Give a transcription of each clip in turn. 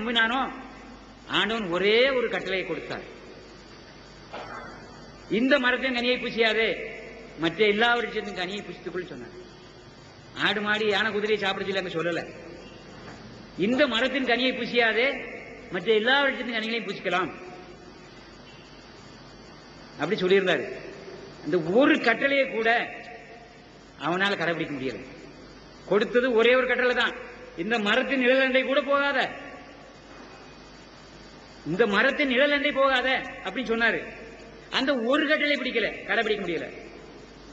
நம்பினானோ ஆண்டவன் ஒரே ஒரு கட்டளையை கொடுத்தார். இந்த மரத்தையும் கனியை பூசியாதே மற்ற எல்லா விருட்சத்தின் கனியை பூசித்துக்குள் சொன்னார். ஆடு மாடி யானை குதிரையை சாப்பிடுச்சு சொல்லி அங்க சொல்லல. இந்த மரத்தின் கனியை பூசியாதே மற்ற எல்லா விருட்சத்தின் கனிகளையும் பூசிக்கலாம். அப்படி சொல்லியிருந்தாரு. இந்த ஒரு கட்டளையை கூட அவனால் கடைபிடிக்க முடியல. கொடுத்தது ஒரே ஒரு கட்டளை தான் இந்த மரத்தின் நிழலண்டை கூட போகாத. இந்த மரத்தின் நிழலண்டை போகாத அப்படின்னு சொன்னாரு. அந்த ஒரு கட்டளை பிடிக்கல கடைபிடிக்க முடியல.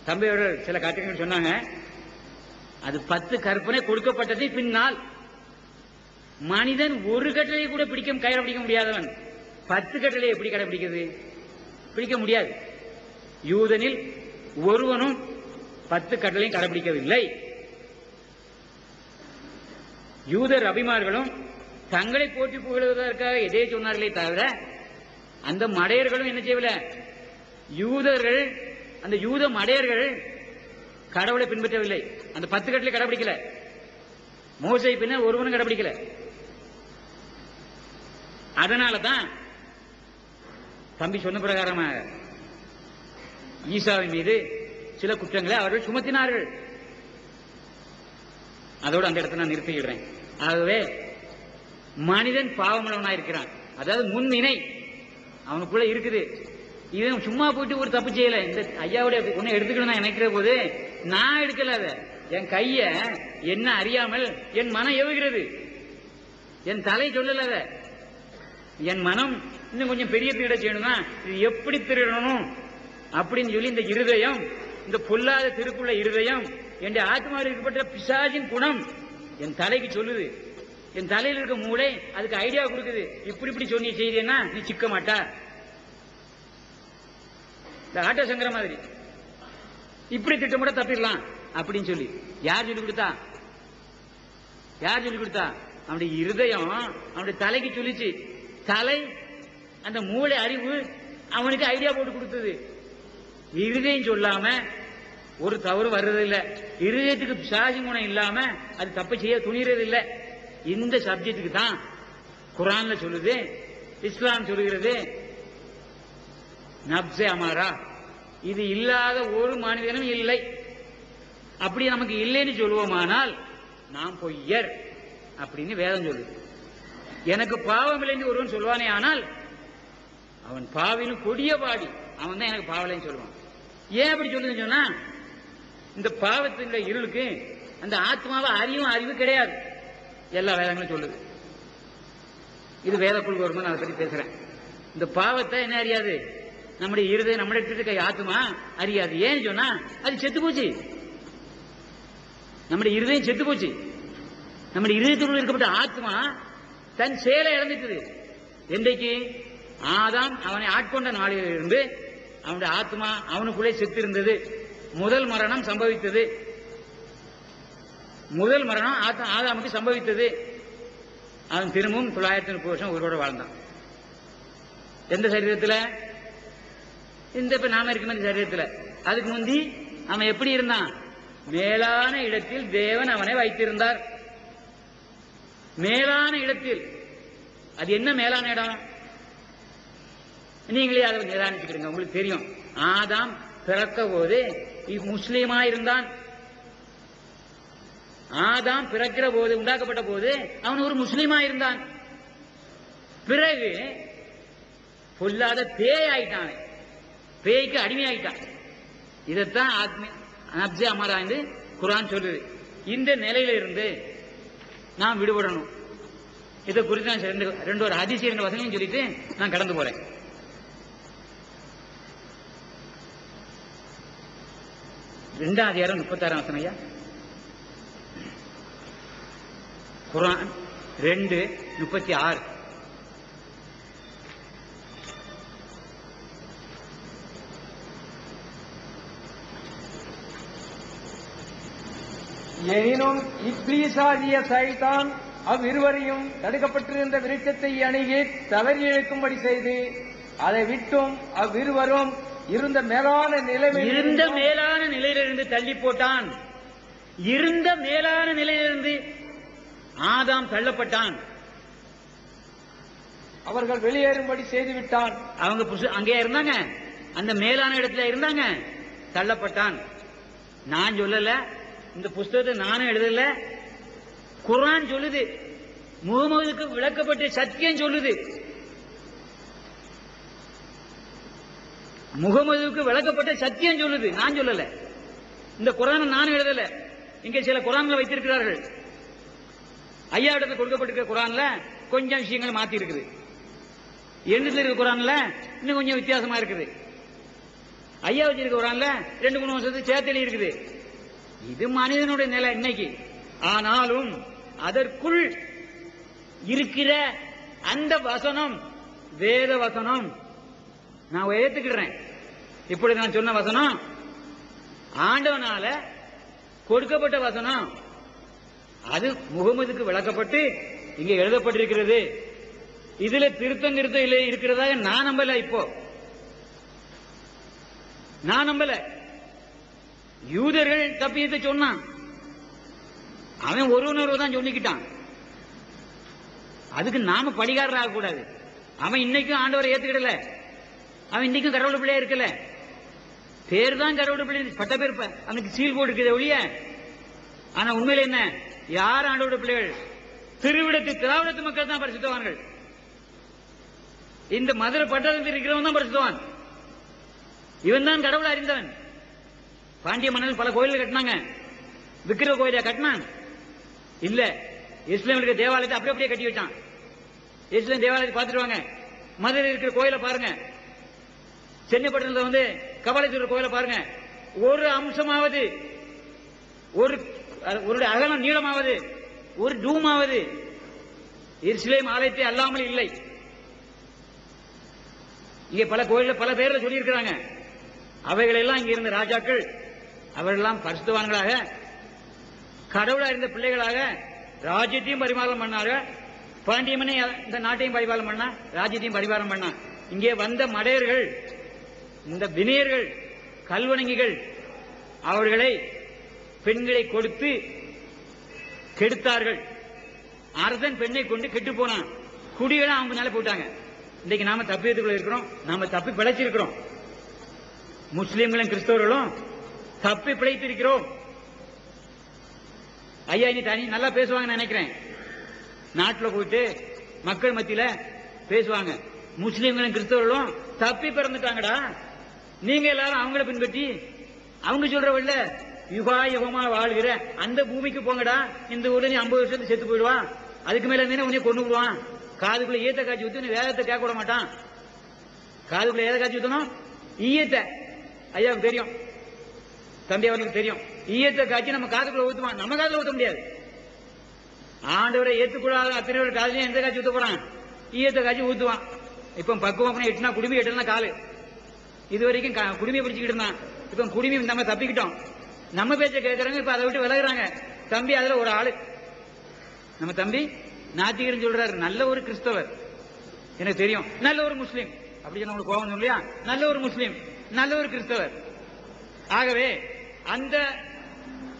தம்பியோட சில கட்டளைகள் சொன்னாங்க அது பத்து கற்பனை கொடுக்கப்பட்டது பின்னால் மனிதன் ஒரு கட்டளையை கூட பிடிக்க கடைபிடிக்க முடியாதவன் பத்து கட்டளை எப்படி கடைபிடிக்கிறது? பிடிக்க முடியாது. யூதனில் ஒருவனும் பத்து கட்டளையும் கடைபிடிக்கவில்லை. யூதர் அபிமார்களும் தங்களை போற்றி புகழுவதற்காக எதே சொன்னார்களே தவிர அந்த மடையர்களும் என்ன செய்யவில்லை? யூதர்கள் அந்த யூத மடையர்கள் கடவுளை பின்பற்றவில்லை. அந்த பத்து கட்டில கடைபிடிக்கல. மோசை பின்ன ஒருவனும் கடைபிடிக்கல. அதனால தான் தம்பி சொன்ன பிரகாரமாக ஈசாவின் மீது சில குற்றங்களை அவர்கள் சுமத்தினார்கள். அதோடு அந்த இடத்தை நான் நிறுத்திடுறேன் ஆகவே மனிதன் பாவமுள்ளவனா இருக்கிறான் அதாவது முன் இணை அவனுக்குள்ள இருக்குது. இவன் சும்மா போயிட்டு ஒரு தப்பு செய்யல. இந்த ஐயாவுடைய ஒண்ணு எடுத்துக்கணும் நான் நினைக்கிற போது நான் எடுக்கல அத. என் கைய என்ன அறியாமல் என் மனம் எவுகிறது என் தலை சொல்லல அத. என் மனம் இன்னும் கொஞ்சம் பெரிய திருட செய்யணும்னா இது எப்படி திருடணும்? அப்படின்னு சொல்லி இந்த இருதயம் இந்த பொல்லாத திருக்குள்ள இருதயம் என் ஆத்மாவில் இருக்கப்பட்ட பிசாஜின் குணம் என் தலைக்கு சொல்லுது. என் தலையில் இருக்க மூளை அதுக்கு ஐடியா கொடுக்குது. இப்படி இப்படி சொன்னி செய்தேன்னா நீ சிக்க மாட்டா. இந்த ஆட்டோ சங்கர மாதிரி. இப்படி திட்டமிட தப்பிடலாம் அப்படின்னு சொல்லி. யார் சொல்லி கொடுத்தா? யார் சொல்லி கொடுத்தா? அவனுடைய இருதயம் அவனுடைய தலைக்கு சொல்லிச்சு. தலை அந்த மூளை அறிவு அவனுக்கு ஐடியா போட்டு கொடுத்தது. இருதயம் சொல்லாம ஒரு தவறு வர்றதில்லை. இருதயத்துக்கு பிசாசி குணம் இல்லாம அது தப்பு செய்ய துணிறது இல்லை இந்த சப்ஜெக்டுக்கு தான் குரான்ல சொல்லுது இஸ்லாம் சொல்லுகிறது நப்சே அமாரா. இது இல்லாத ஒரு மனிதனும் இல்லை. அப்படி நமக்கு இல்லைன்னு சொல்லுவோமானால் நாம் பொய்யர் அப்படின்னு வேதம் சொல்லுது. எனக்கு பாவம் இல்லைன்னு ஒருவன் சொல்வானே ஆனால் அவன் பாவிலும் கொடிய பாடி அவன் தான் எனக்கு பாவலைன்னு சொல்லுவான். ஏன் அப்படி சொல்லுதுன்னு சொன்னா இந்த பாவத்தினுடைய இருளுக்கு அந்த ஆத்மாவை அறிவும் அறிவு கிடையாது. எல்லா வேதங்களும் சொல்லுது. இது வேதக்குள் குழு நான் அதை பற்றி பேசுறேன். இந்த பாவத்தை என்ன அறியாது? நம்முடைய இருதயம் நம்முடைய இருக்க ஆத்துமா அறியாது. ஏன்னு சொன்னா அது செத்து போச்சு. நம்முடைய இருதயம் செத்து போச்சு. நம்முடைய இருதயத்துக்குள்ள இருக்கப்பட்ட ஆத்மா தன் செயலை இழந்துட்டது. என்றைக்கு? ஆதாம் அவனை ஆட்கொண்ட நாளிலிருந்து அவனுடைய ஆத்மா அவனுக்குள்ளே செத்து இருந்தது முதல் மரணம் சம்பவித்தது. முதல் மரணம் ஆதாமுக்கு சம்பவித்தது. அவன் திரும்பவும் தொள்ளாயிரத்தி முப்பது வருஷம் உயிரோடு வாழ்ந்தான். எந்த சரீரத்தில்? இந்த இப்ப நாம இருக்கும் இந்த சரீரத்துல. அதுக்கு முந்தி அவன் எப்படி இருந்தான்? மேலான இடத்தில் தேவன் அவனை வைத்திருந்தார். மேலான இடத்தில். அது என்ன மேலான இடம்? நீங்களே அதை நிதானிச்சுக்கிடுங்க. உங்களுக்கு தெரியும். ஆதாம் பிறக்க போது முஸ்லீமா இருந்தான் ஆதாம் பிறக்கிற போது உண்டாக்கப்பட்ட போது அவன் ஒரு முஸ்லீமா இருந்தான். பிறகு பொல்லாத பேய் ஆயிட்டான் பேய்க்கு அடிமையாயிட்டான். இதைத்தான் ஆத்மி அப்ஜி அமரா என்று குரான் சொல்லுது. இந்த நிலையில இருந்து நாம் விடுபடணும். இதை குறித்து நான் ரெண்டு ரெண்டு ஒரு அதிசய ரெண்டு வசனையும் சொல்லிட்டு நான் கடந்து போறேன். ரெண்டாவது அதிகாரம் முப்பத்தாறாம் வசனையா ஐயா குரான் ரெண்டு முப்பத்தி ஆறு. எனினும் இப்ளீசாகிய சைத்தான் அவ்விருவரையும் தடுக்கப்பட்டிருந்த விருட்சத்தை அணுகி தவறி இழுக்கும்படி செய்து அதை விட்டும் அவ்விருவரும் இருந்த மேலான நிலைமையில் இருந்த மேலான நிலையிலிருந்து தள்ளி போட்டான். இருந்த மேலான நிலையிலிருந்து ஆதாம் தள்ளப்பட்டான். அவர்கள் வெளியேறும்படி செய்துவிட்டான் அவங்க புச- அங்கேயே இருந்தாங்க. அந்த மேலான இடத்துல இருந்தாங்க. தள்ளப்பட்டான். நான் சொல்லல. இந்த புஸ்தகத்தை நானும் எழுதல. குர்ஆன் சொல்லுது. முகமதுக்கு விளக்கப்பட்ட சத்தியம் சொல்லுது. முகமதுவுக்கு விளக்கப்பட்ட சத்தியம் சொல்லுது. நான் சொல்லல. இந்த குரானை நான் எழுதல. இங்க சில குரான்ல வைத்திருக்கிறார்கள். ஐயா இடத்துல கொடுக்கப்பட்டிருக்க குரான்ல கொஞ்சம் விஷயங்கள் மாத்தி இருக்குது எழுத்துல இருக்க குரான்ல இன்னும் கொஞ்சம் வித்தியாசமா இருக்குது. ஐயா வச்சிருக்க குரான்ல ரெண்டு மூணு வருஷத்துக்கு சேர்த்தலி இருக்குது இது மனிதனுடைய நிலை இன்னைக்கு. ஆனாலும் அதற்குள் இருக்கிற அந்த வசனம் வேத வசனம் நான் ஏத்துக்கிடுறேன். இப்படி நான் சொன்ன வசனம் ஆண்டவனால கொடுக்கப்பட்ட வசனம் அது முகமதுக்கு விளக்கப்பட்டு இங்க எழுதப்பட்டிருக்கிறது. இதுல திருத்தம் திருத்தம் இல்லை இருக்கிறதாக நான் நம்பல இப்போ. நான் நம்பல. யூதர்கள் தப்பியத்தை சொன்னான். அவன் ஒருவனொரு தான் சொல்லிக்கிட்டான். அதுக்கு நாம படிகாரர் ஆகக்கூடாது அவன் இன்னைக்கும் ஆண்டவரை ஏத்துக்கிடல. அவன் இன்னைக்கும் கடவுள் பிள்ளையா இருக்கல. பேர் தான் கடவுள் பிள்ளை பட்ட பேர் அவனுக்கு சீல் போட்டு இருக்குது ஒழிய. ஆனா உண்மையில என்ன? யார் ஆண்டோட பிள்ளைகள்? திருவிடத்து திராவிடத்து மக்கள் தான் பரிசுத்தவான்கள். இந்த மதுரை பட்டணத்தில் இருக்கிறவன் தான் பரிசுத்தவான். இவன் தான் கடவுளை அறிந்தவன். பாண்டிய மன்னன் பல கோயில்கள் கட்டினாங்க. விக்கிர கோயிலை கட்டினான். இல்ல இஸ்லாமிய தேவாலயத்தை அப்படியே அப்படியே கட்டி வச்சான். இஸ்லாம் தேவாலயத்தை பார்த்துட்டு வாங்க. மதுரை இருக்கிற கோயிலை பாருங்க. சென்னை பட்டணத்தில் வந்து கபாலீஸ்வரர் கோயிலை பாருங்க. ஒரு அம்சமாவது ஒரு ஒரு அகலம் நீளமாவது ஒரு டூமாவது. இஸ்லேம் ஆலயத்தை அல்லாமல் இல்லை. இங்க பல கோயில்ல பல பேர்ல சொல்லியிருக்கிறாங்க. அவைகள் எல்லாம் இங்க இருந்த ராஜாக்கள் அவர்களெல்லாம் பரிசுத்தவான்களாக கடவுளா இருந்த பிள்ளைகளாக ராஜ்யத்தையும் பரிமாறம் பண்ணாங்க. பாண்டியமனே இந்த நாட்டையும் பரிபாலம் பண்ணா ராஜ்யத்தையும் பரிபாலம் பண்ணா. இங்கே வந்த மடையர்கள் இந்த வினியர்கள் கல்வணங்கிகள் அவர்களை பெண்களை கொடுத்து கெடுத்தார்கள். அரசன் பெண்ணை கொண்டு கெட்டு போனான். குடிகளை அவங்க மேல போட்டாங்க. இன்னைக்கு நாம தப்பியத்துக்குள்ள இருக்கிறோம். நாம தப்பி பிழைச்சிருக்கிறோம். முஸ்லீம்களும் கிறிஸ்தவர்களும் தப்பி பிழைத்திருக்கிறோம். ஐயா நீ தனி நல்லா பேசுவாங்கன்னு நினைக்கிறேன். நாட்டில் போயிட்டு மக்கள் மத்தியில பேசுவாங்க. முஸ்லீம்களும் கிறிஸ்தவர்களும் தப்பி பிறந்துட்டாங்கடா. நீங்க எல்லாரும் அவங்கள பின்பற்றி அவங்க சொல்ற வழியில யுகாயுகமா வாழ்கிற அந்த பூமிக்கு போங்கடா. இந்த ஊர்ல நீ ஐம்பது வருஷத்துக்கு செத்து போயிடுவான் அதுக்கு மேல இருந்தீங்கன்னா உன்னை கொண்டு விடுவான். காதுக்குள்ள ஈயத்தை காய்ச்சி ஊத்தி வேதத்தை கேட்க விட மாட்டான். காதுக்குள்ள எதை காய்ச்சி ஊத்தணும்? ஈயத்தை. ஐயாவுக்கு தெரியும். தம்பி அவனுக்கு தெரியும். ஈயத்தை காய்ச்சி நம்ம காதுக்குள்ள ஊத்துவான். நம்ம காதுல ஊத்த முடியாது. ஆண்டவரை ஏத்துக்கூடாத அத்தனை பேர் காதலையும் எந்த காட்சி ஊத்த போறான்? ஈயத்தை காய்ச்சி ஊத்துவான். இப்ப பக்குவம் எட்டுனா குடுமி எட்டுனா காலு. இது வரைக்கும் குடுமையை குடுமியை பிடிச்சிக்கிட்டு இருந்தான். இப்ப குடுமி நம்ம தப்பிக்கிட்டோம். நம்ம பேச்ச கேட்கறவங்க இப்ப அதை விட்டு விலகுறாங்க. தம்பி அதுல ஒரு ஆளு. நம்ம தம்பி நாத்திகரன் சொல்றாரு. நல்ல ஒரு கிறிஸ்தவர். எனக்கு தெரியும். நல்ல ஒரு முஸ்லீம். அப்படி சொன்ன உங்களுக்கு கோபம் இல்லையா நல்ல ஒரு முஸ்லீம். நல்ல ஒரு கிறிஸ்தவர். ஆகவே அந்த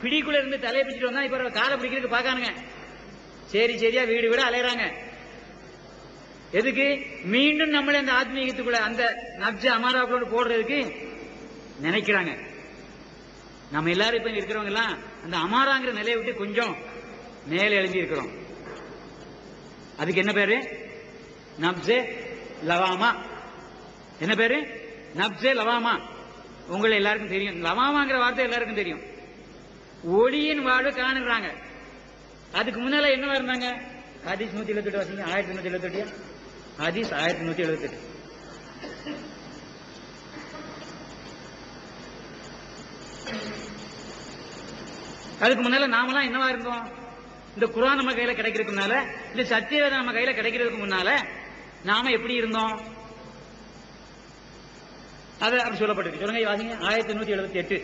பிடிக்குள்ள இருந்து தலையை பிடிச்சிட்டு வந்தா இப்ப காலை பிடிக்கிறதுக்கு பாக்கானுங்க சரி சரியா வீடு வீடு அலையறாங்க. எதுக்கு? மீண்டும் நம்மளை அந்த ஆத்மீகத்துக்குள்ள அந்த நப்ஜ அமாராக்குள்ள போடுறதுக்கு நினைக்கிறாங்க. நம்ம எல்லாரும் இப்ப இருக்கிறவங்க எல்லாம் அந்த அமாராங்கிற நிலையை விட்டு கொஞ்சம் மேலே எழுதி இருக்கிறோம். அதுக்கு என்ன பேரு? நப்சே லவாமா. என்ன பேரு? நப்சே லவாமா. உங்களை எல்லாருக்கும் தெரியும். லவாமாங்கிற வார்த்தை எல்லாருக்கும் தெரியும். ஒளியின் வாழ்வு காணுறாங்க அதுக்கு முன்னால என்னவா இருந்தாங்க ஹதீஸ் நூத்தி எழுபத்தி வசதி ஆயிரத்தி நூத்தி எழுபத்தி ஹதீஸ் ஆயிரத்தி நூத்தி எழுபத்தி you. அதுக்கு முன்னால நாமெல்லாம் என்னவா இருந்தோம்? இந்த குரான் நம்ம கையில கிடைக்கிறதுக்கு முன்னால இந்த சத்தியவேதம் நம்ம கையில கிடைக்கிறதுக்கு முன்னால நாம எப்படி இருந்தோம்? அது அப்படி சொல்லப்பட்டிருக்கு. சொல்லுங்க வாசிங்க. ஆயிரத்தி நூத்தி எழுபத்தி எட்டு.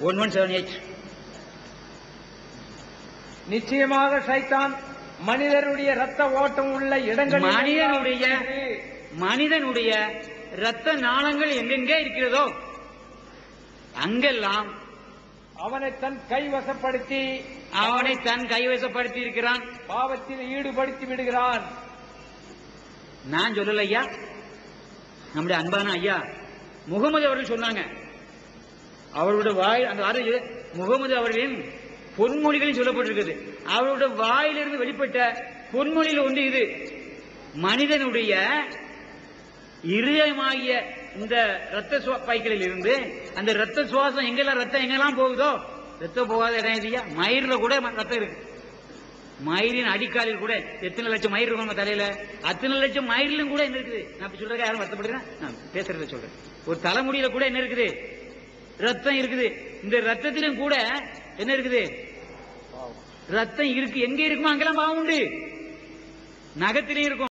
One one seven eight. நிச்சயமாக சைத்தான் மனிதருடைய ரத்த ஓட்டம் உள்ள இடங்களில் மனிதனுடைய மனிதனுடைய ரத்த நாளங்கள் எங்கெங்கே இருக்கிறதோ அங்கெல்லாம் அவனை தன் கைவசப்படுத்தி அவனை தன் கைவசப்படுத்தி இருக்கிறான் பாவத்தில் ஈடுபடுத்தி விடுகிறான். நான் சொல்லல ஐயா. நம்முடைய அன்பான ஐயா முகமது அவர்கள் சொன்னாங்க. அவருடைய வாய் அந்த வார்த்தை முகமது அவர்களின் பொன்மொழிகளில் சொல்லப்பட்டிருக்குது. அவருடைய வாயிலிருந்து வெளிப்பட்ட பொன்மொழியில் ஒன்று இது. மனிதனுடைய இருதயமாகிய இந்த ரத்த சுவா- பைகளில் இருந்து அந்த ரத்த சுவாசம் எங்கெல்லாம் ரத்தம் எங்கெல்லாம் போகுதோ ரத்தம் போகாத இடம் இல்லையா மயிரில் கூட ரத்தம் இருக்கு. மயிரின் அடிக்காலில் கூட எத்தனை லட்சம் மயிர் இருக்கும் நம்ம தலையில? அத்தனை லட்சம் மயிரிலும் கூட என்ன இருக்குது? நான் இப்ப சொல்றதுக்கு யாரும் வருத்தப்படுறேன் நான் பேசுறத சொல்றேன். ஒரு தலைமுடியில கூட என்ன இருக்குது? ரத்தம் இருக்குது. இந்த ரத்தத்திலும் கூட என்ன இருக்குது? ரத்தம் இருக்கு. எங்க இருக்குமோ அங்கெல்லாம் பாவம் உண்டு. நகத்திலையும் இருக்கும்.